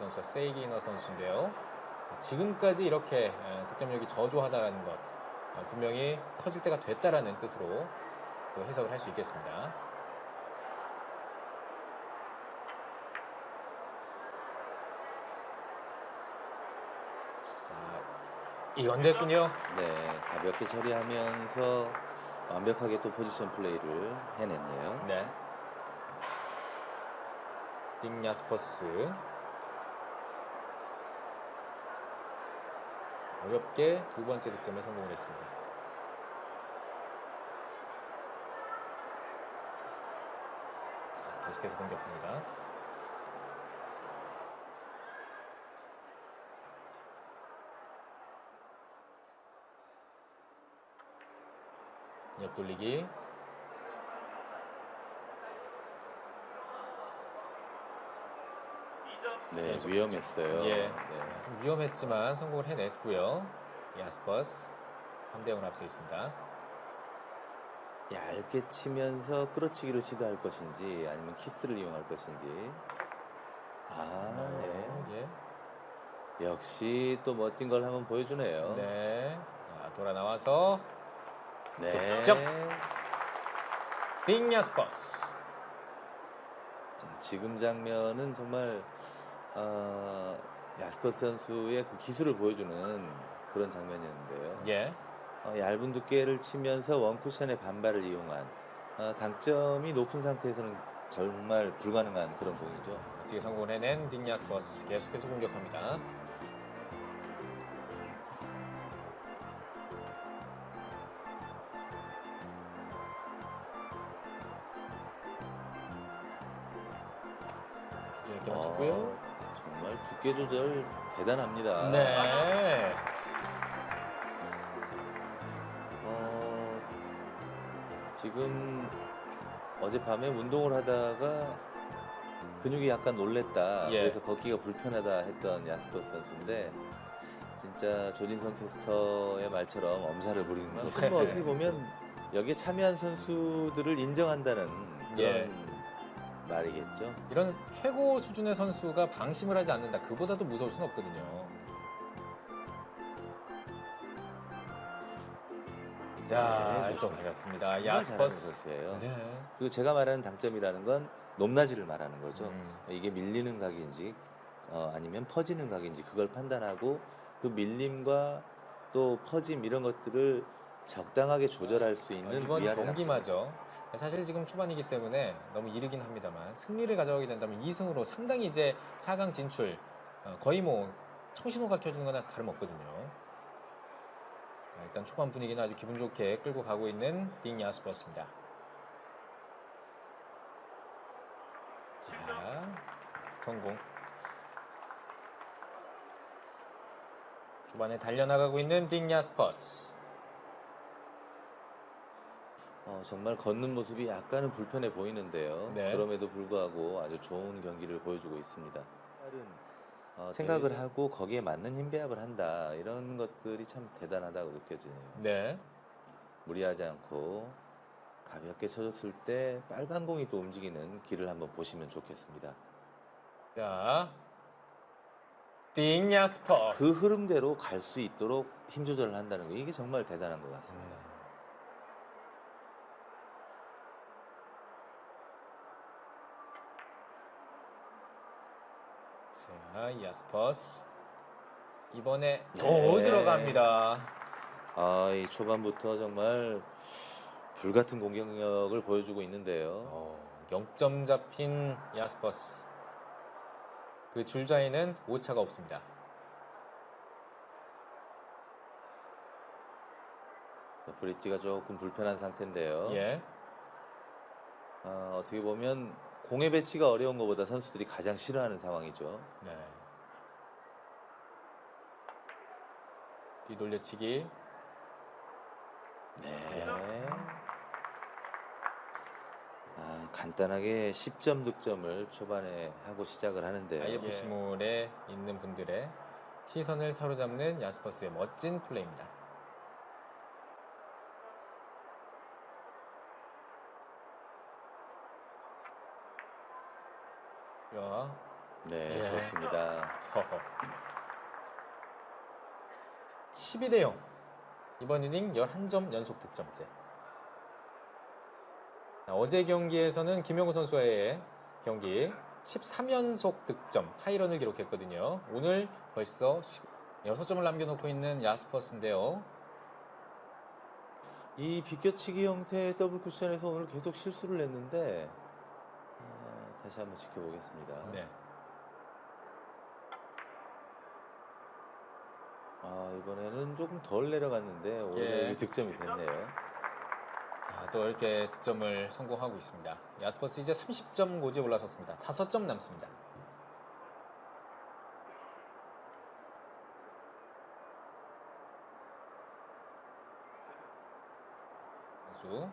선수와 세이기너 선수인데요. 자, 지금까지 이렇게 에, 득점력이 저조하다는 것 어, 분명히 터질 때가 됐다라는 뜻으로 또 해석을 할 수 있겠습니다. 자, 이건 됐군요. 네, 가볍게 처리하면서 완벽하게 또 포지션 플레이를 해냈네요. 네. 딩야스퍼스 어렵게 두 번째 득점에 성공을 했습니다. 자, 계속해서 공격합니다. 옆 돌리기 네, 계속 위험했어요. 예. 네. 좀 위험했지만 성공을 해냈고요. 야스퍼스 3대 0을 앞서 있습니다. 얇게 치면서 끌어치기를 시도할 것인지 아니면 키스를 이용할 것인지. 아, 어, 네. 예. 역시 또 멋진 걸 한번 보여주네요. 네. 자, 돌아 나와서 네. 득점. 딩야스퍼스. 자, 지금 장면은 정말 어, 야스퍼스 선수의 그 기술을 보여주는 그런 장면이었는데요. 예. 어, 얇은 두께를 치면서 원쿠션의 반발을 이용한 어, 당점이 높은 상태에서는 정말 불가능한 그런 공이죠. 멋지게 성공을 해낸 딩야스퍼스 계속해서 공격합니다. 두께 조절 대단합니다. 네. 어, 지금 어젯밤에 운동을 하다가 근육이 약간 놀랬다. 예. 그래서 걷기가 불편하다 했던 야스퍼스 선수인데 진짜 조진성 캐스터의 말처럼 엄살을 부리는 건 네. 뭐 어떻게 보면 여기에 참여한 선수들을 인정한다는 그런 예. 말이겠죠. 이런 최고 수준의 선수가 방심을 하지 않는다. 그보다도 무서울 수는 없거든요. 자, 네, 또 좋습니다. 밝았습니다. 정말 잘하는 야스퍼스. 선수예요. 네. 그리고 제가 말하는 당점이라는 건 높낮이를 말하는 거죠. 음. 이게 밀리는 각인지 어, 아니면 퍼지는 각인지 그걸 판단하고 그 밀림과 또 퍼짐 이런 것들을 적당하게 조절할 수 있는 이번 위아래 경기마저 사실 지금 초반이기 때문에 너무 이르긴 합니다만 승리를 가져가게 된다면 2승으로 상당히 이제 4강 진출 어, 거의 뭐 청신호가 켜지는 거나 다름없거든요. 자, 일단 초반 분위기는 아주 기분 좋게 끌고 가고 있는 딩 야스퍼스입니다. 자, 성공. 초반에 달려나가고 있는 딩 야스퍼스. 어, 정말 걷는 모습이 약간은 불편해 보이는데요. 네. 그럼에도 불구하고 아주 좋은 경기를 보여주고 있습니다. 어, 생각을 하고 거기에 맞는 힘 배합을 한다 이런 것들이 참 대단하다고 느껴지네요. 네. 무리하지 않고 가볍게 쳐줬을 때 빨간 공이 또 움직이는 길을 한번 보시면 좋겠습니다. 자, 띵야스퍼스. 그 흐름대로 갈 수 있도록 힘 조절을 한다는 거 이게 정말 대단한 것 같습니다. 음. 자, 야스퍼스. 이번에 또 네. 들어갑니다. 아, 이 초반부터 정말 불같은 공격력을 보여주고 있는데요. 어, 0점 잡힌 야스퍼스. 그 줄자에는 오차가 없습니다. 자, 브릿지가 조금 불편한 상태인데요. 예. 아, 어떻게 보면 공의 배치가 어려운 것보다 선수들이 가장 싫어하는 상황이죠. 네. 뒤돌려치기. 네. 아, 간단하게 10점 득점을 초반에 하고 시작을 하는데요. IFC몰에 있는 분들의 시선을 사로잡는 야스퍼스의 멋진 플레이입니다. 자, 네, 예. 좋습니다. 허허. 12대 0. 이번 이닝 11점 연속 득점째. 자, 어제 경기에서는 김용우 선수와의 경기 13연속 득점 하이런을 기록했거든요. 오늘 벌써 6점을 남겨놓고 있는 야스퍼스인데요. 이 비껴치기 형태의 더블 쿠션에서 오늘 계속 실수를 했는데 어, 다시 한번 지켜보겠습니다. 네. 아 이번에는 조금 덜 내려갔는데 오히려 예. 득점이 됐네요. 아, 또 이렇게 득점을 성공하고 있습니다. 야스퍼스 이제 30점 고지에 올라섰습니다. 5점 남습니다. 선수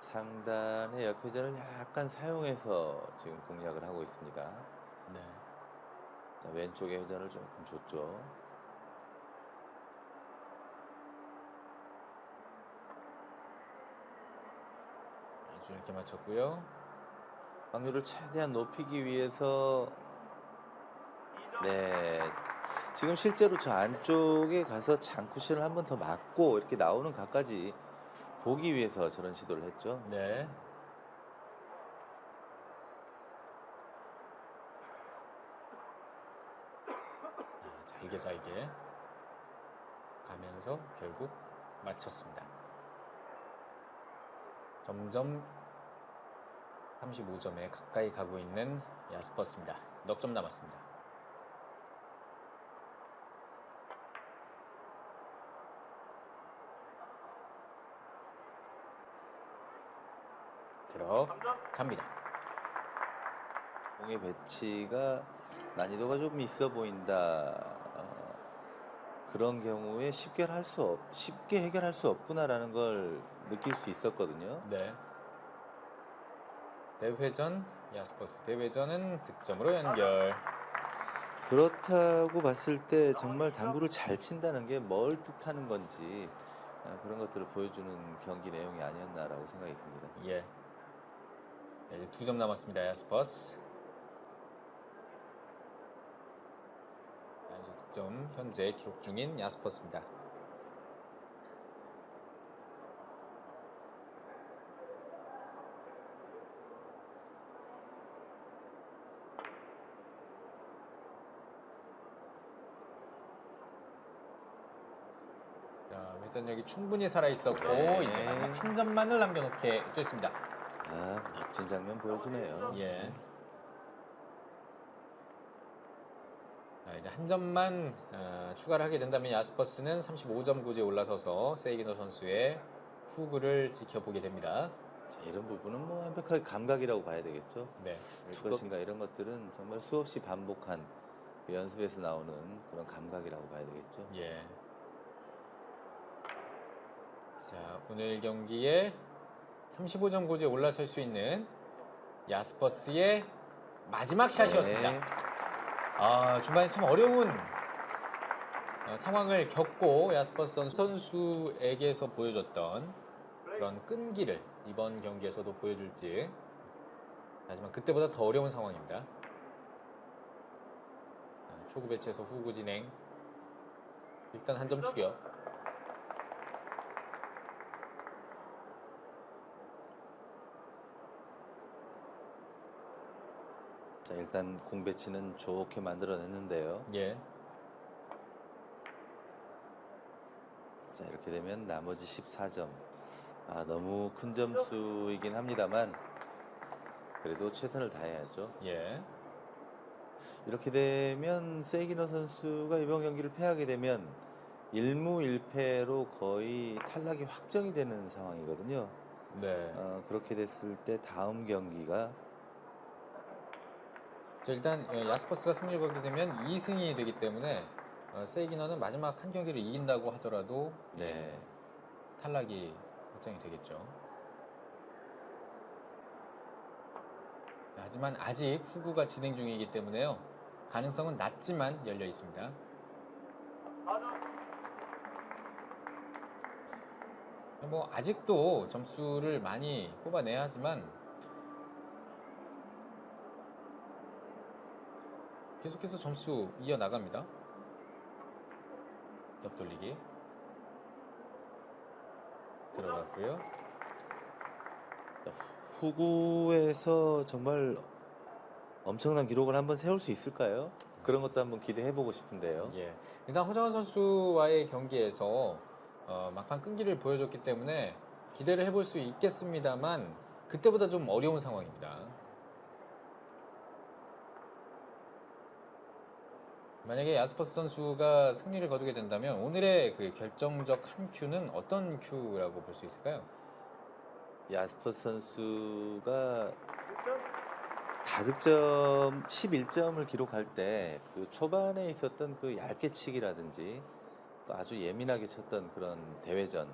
상단의 역회전을 약간 사용해서 지금 공략을 하고 있습니다. 왼쪽에 회전을 조금 줬죠. 아주 이렇게 맞췄고요. 확률을 최대한 높이기 위해서 네 지금 실제로 저 안쪽에 가서 장쿠션을 한 번 더 맞고 이렇게 나오는 각까지 보기 위해서 저런 시도를 했죠. 네. 아, 잘게 잘게 가면서 결국 맞췄습니다. 점점 35점에 가까이 가고 있는 야스퍼스입니다. 넉 점 남았습니다. 들어갑니다. 공의 배치가 난이도가 좀 있어 보인다. 어, 그런 경우에 쉽게 할 수 없, 쉽게 해결할 수 없구나라는 걸 느낄 수 있었거든요. 네. 대회전 야스퍼스 대회전은 득점으로 연결. 그렇다고 봤을 때 정말 당구를 잘 친다는 게 뭘 뜻하는 건지 아, 그런 것들을 보여주는 경기 내용이 아니었나라고 생각이 듭니다. 예. 네, 이제 두 점 남았습니다. 야스퍼스. 연속 득점 현재 기록 중인 야스퍼스입니다. 자, 회전력이 충분히 살아 있었고 네. 이제 마지막 한 점만을 남겨놓게 됐습니다. 아 멋진 장면 보여주네요. 예. 이제 한 점만 어, 추가를 하게 된다면 야스퍼스는 35점 고지에 올라서서 세이기노 선수의 후구를 지켜보게 됩니다. 자, 이런 부분은 뭐 완벽하게 감각이라고 봐야 되겠죠. 네. 될 것인가 이런 것들은 정말 수없이 반복한 그 연습에서 나오는 그런 감각이라고 봐야 되겠죠. 예. 자, 오늘 경기에 35점 고지에 올라설 수 있는 야스퍼스의 마지막 샷이었습니다. 네. 아, 중반에 참 어려운 어, 상황을 겪고 야스퍼스 선- 선수에게서 보여줬던 그런 끈기를 이번 경기에서도 보여줄지. 하지만 그때보다 더 어려운 상황입니다. 아, 초구 배치에서 후구 진행. 일단 한 점 추격. 자 일단 공 배치는 좋게 만들어냈는데요. 예. 자 이렇게 되면 나머지 14점. 아 너무 큰 점수이긴 합니다만 그래도 최선을 다해야죠. 예. 이렇게 되면 세기너 선수가 이번 경기를 패하게 되면 1무 1패로 거의 탈락이 확정이 되는 상황이거든요. 네. 어, 그렇게 됐을 때 다음 경기가 자, 일단 어, 야스퍼스가 승리를 거게 되면 2승이 되기 때문에 어, 세이기너는 마지막 한 경기를 이긴다고 하더라도 네. 탈락이 확정이 되겠죠. 자, 하지만 아직 후구가 진행 중이기 때문에요. 가능성은 낮지만 열려 있습니다. 뭐 아직도 점수를 많이 뽑아내야 하지만 계속해서 점수 이어 나갑니다. 옆 돌리기 들어갔고요. 후구에서 정말 엄청난 기록을 한번 세울 수 있을까요? 그런 것도 한번 기대해 보고 싶은데요. 예. 일단 허정환 선수와의 경기에서 어, 막판 끈기를 보여줬기 때문에 기대를 해볼 수 있겠습니다만 그때보다 좀 어려운 상황입니다. 만약에 야스퍼스 선수가 승리를 거두게 된다면 오늘의 그 결정적 한 큐는 어떤 큐라고 볼 수 있을까요? 야스퍼 선수가 다득점 11점을 기록할 때 그 초반에 있었던 그 얇게 치기라든지 또 아주 예민하게 쳤던 그런 대회전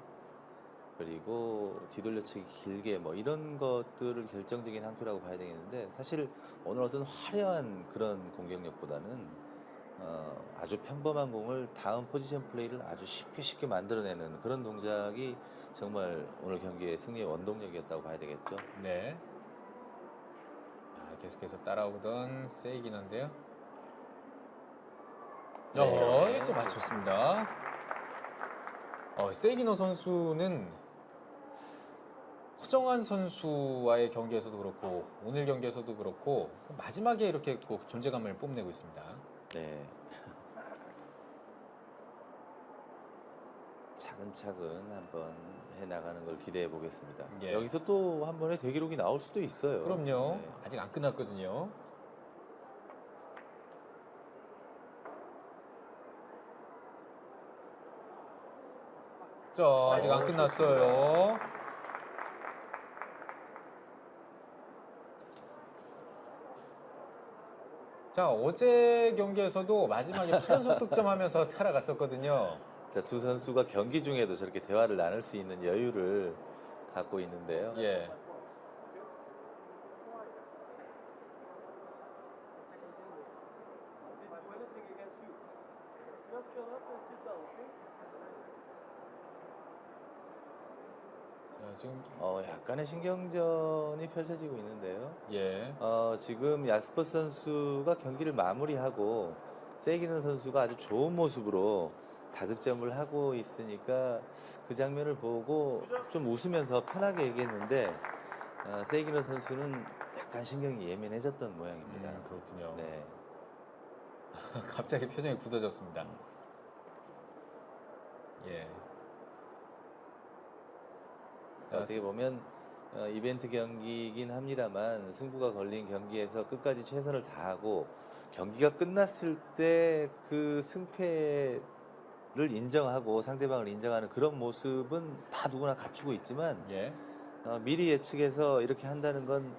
그리고 뒤돌려치기 길게 뭐 이런 것들을 결정적인 한 큐라고 봐야 되겠는데 사실 오늘 어떤 화려한 그런 공격력보다는 어, 아주 평범한 공을 다음 포지션 플레이를 아주 쉽게 쉽게 만들어내는 그런 동작이 정말 오늘 경기의 승리의 원동력이었다고 봐야 되겠죠. 네. 아, 계속해서 따라오던 세이기너인데요. 네. 어, 또 맞췄습니다. 어, 세이기너 선수는 허정환 선수와의 경기에서도 그렇고 오늘 경기에서도 그렇고 마지막에 이렇게 꼭 존재감을 뽐내고 있습니다. 네. 차근차근 한번 해 나가는 걸 기대해 보겠습니다. 예. 여기서 또 한 번의 대기록이 나올 수도 있어요. 그럼요. 네. 아직 안 끝났거든요. 자, 아직 안 어, 끝났어요. 자, 어제 경기에서도 마지막에 8연속 득점하면서 따라갔었거든요. 자, 두 선수가 경기 중에도 저렇게 대화를 나눌 수 있는 여유를 갖고 있는데요. 예. 지금 어, 약간의 신경전이 펼쳐지고 있는데요. 예. 어, 지금 야스퍼 선수가 경기를 마무리하고 세기는 선수가 아주 좋은 모습으로 다득점을 하고 있으니까 그 장면을 보고 좀 웃으면서 편하게 얘기했는데 어, 세기는 선수는 약간 신경이 예민해졌던 모양입니다. 음, 그렇군요. 네. 갑자기 표정이 굳어졌습니다. 예. 어떻게 보면 어, 이벤트 경기이긴 합니다만 승부가 걸린 경기에서 끝까지 최선을 다하고 경기가 끝났을 때 그 승패를 인정하고 상대방을 인정하는 그런 모습은 다 누구나 갖추고 있지만 예. 어, 미리 예측해서 이렇게 한다는 건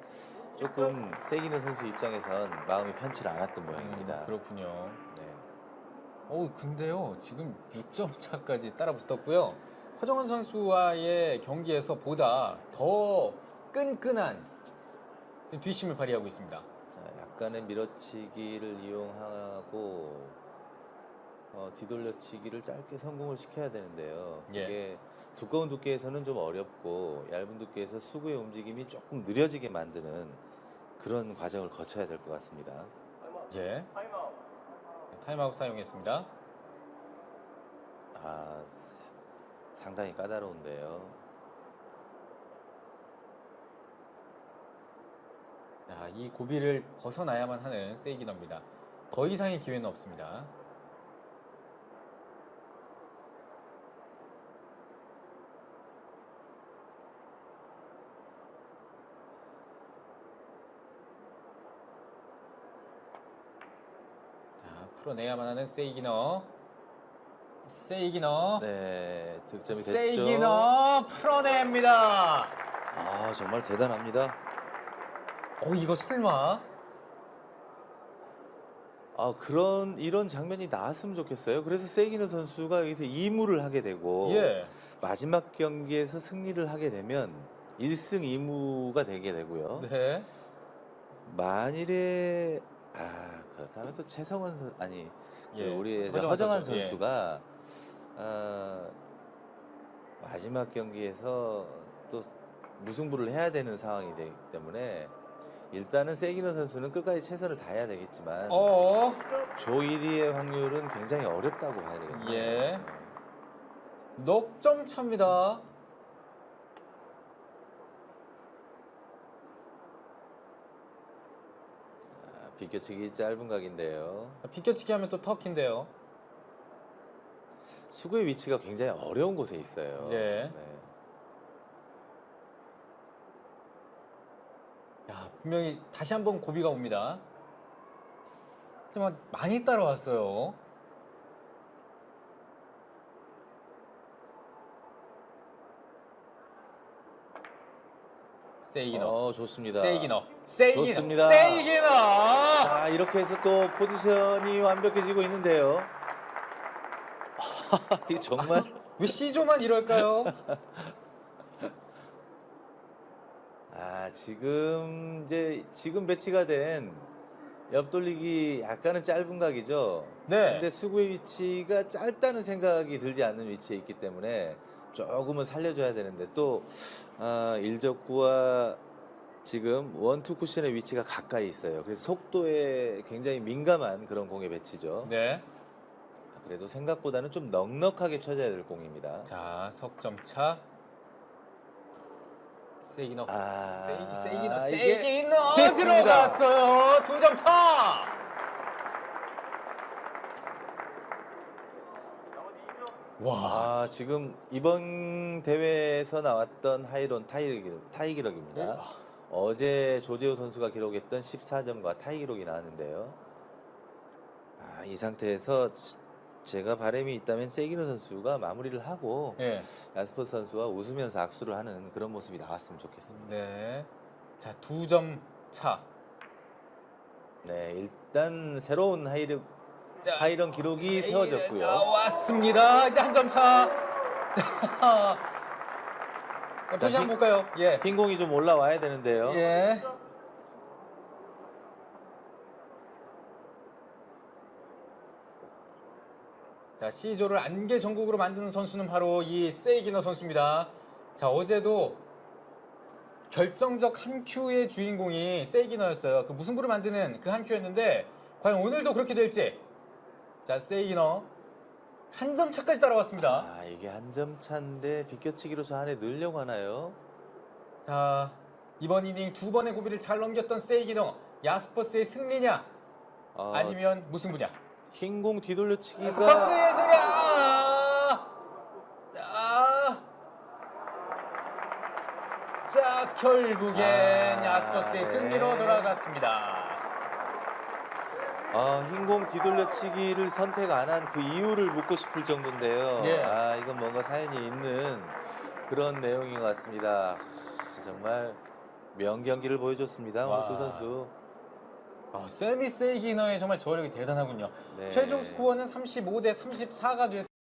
조금 세기는 선수 입장에선 마음이 편치 않았던 모양입니다. 음, 그렇군요. 네. 어 근데요 지금 6점 차까지 따라 붙었고요. 허정원 선수와의 경기에서 보다 더 끈끈한 뒷심을 발휘하고 있습니다. 자, 약간의 밀어치기를 이용하고 어, 뒤돌려치기를 짧게 성공을 시켜야 되는데요. 예. 이게 두꺼운 두께에서는 좀 어렵고 얇은 두께에서 수구의 움직임이 조금 느려지게 만드는 그런 과정을 거쳐야 될 것 같습니다. 예. 타임아웃 사용했습니다. 아, 상당히 까다로운데요. 자, 이 고비를 벗어나야만 하는 세이기너입니다. 더 이상의 기회는 없습니다. 자, 풀어내야만 하는 세이기너. 세이기너. 네, 득점이 됐죠. 세이기너 풀어냅니다. 아, 정말 대단합니다. 어, 이거 설마? 아, 그런 이런 장면이 나왔으면 좋겠어요. 그래서 세기는 선수가 여기서 이무를 하게 되고 예. 마지막 경기에서 승리를 하게 되면 1승 2무가 되게 되고요. 네. 만일에 아 그렇다면 또 최성원 선 아니 그 예, 우리 허정환 허정환 선수, 예. 선수 가 어, 마지막 경기에서 또 무승부를 해야 되는 상황이 되기 때문에 일단은 세기너 선수는 끝까지 최선을 다해야 되겠지만 어. 조 1위의 확률은 굉장히 어렵다고 봐야 되겠네요. 예. 넉 점 차입니다. 자, 비껴치기 짧은 각인데요. 비껴치기 하면 또 터키인데요. 수구의 위치가 굉장히 어려운 곳에 있어요. 예. 네. 야, 분명히 다시 한번 고비가 옵니다. 정말 많이 따라왔어요. 세이기너. 어, 좋습니다. 세이기너. 세이기너. 좋습니다. 세이기너. 자, 이렇게 해서 또 포지션이 완벽해지고 있는데요. 이 정말 왜 C조만 이럴까요? 아, 지금 이제 지금 배치가 된 옆돌리기 약간은 짧은 각이죠. 네. 근데 수구의 위치가 짧다는 생각이 들지 않는 위치에 있기 때문에 조금은 살려줘야 되는데 또 아, 일적구와 지금 원투 쿠션의 위치가 가까이 있어요. 그래서 속도에 굉장히 민감한 그런 공의 배치죠. 네. 그래도 생각보다는 좀 넉넉하게 쳐져야 될 공입니다. 자, 석점 차. 세이기너. 아, 세이, 세이기너. 이게 세이기너 됐습니다. 들어갔어요. 두 점 차. 와. 아, 지금 이번 대회에서 나왔던 하이론 타이, 타이 기록입니다. 네. 어제 조재호 선수가 기록했던 14점과 타이 기록이 나왔는데요. 아, 이 상태에서 지- 제가 바람이 있다면 세기노 선수가 마무리를 하고 예. 야스퍼스 선수와 웃으면서 악수를 하는 그런 모습이 나왔으면 좋겠습니다. 네. 자, 두 점 차. 네, 일단 새로운 하이력, 자, 하이런 기록이 세워졌고요. 나왔습니다. 이제 한 점 차. 다시 한번 볼까요? 예. 흰 공이 좀 올라와야 되는데요. 예. 자, C조를 안개 전국으로 만드는 선수는 바로 이 세이기너 선수입니다. 자, 어제도 결정적 한 큐의 주인공이 세이기너였어요. 그 무승부를 만드는 그 한 큐였는데 과연 오늘도 그렇게 될지. 자, 세이기너 한 점 차까지 따라왔습니다. 아, 이게 한 점 차인데 비껴치기로 저 안에 넣으려고 하나요? 자 이번 이닝 두 번의 고비를 잘 넘겼던 세이기너 야스퍼스의 승리냐 아, 아니면 무승부냐 흰공 뒤돌려치기가 승리 아! 아! 자 결국엔 아, 야스퍼스의 네. 승리로 돌아갔습니다 아, 흰 공 뒤돌려치기를 선택 안 한 그 이유를 묻고 싶을 정도인데요. 예. 아, 이건 뭔가 사연이 있는 그런 내용인 것 같습니다. 아, 정말 명경기를 보여줬습니다. 와. 두 선수. 어, 세미 세이기너의 정말 저력이 대단하군요 네. 최종 스코어는 35 대 34가 됐습니다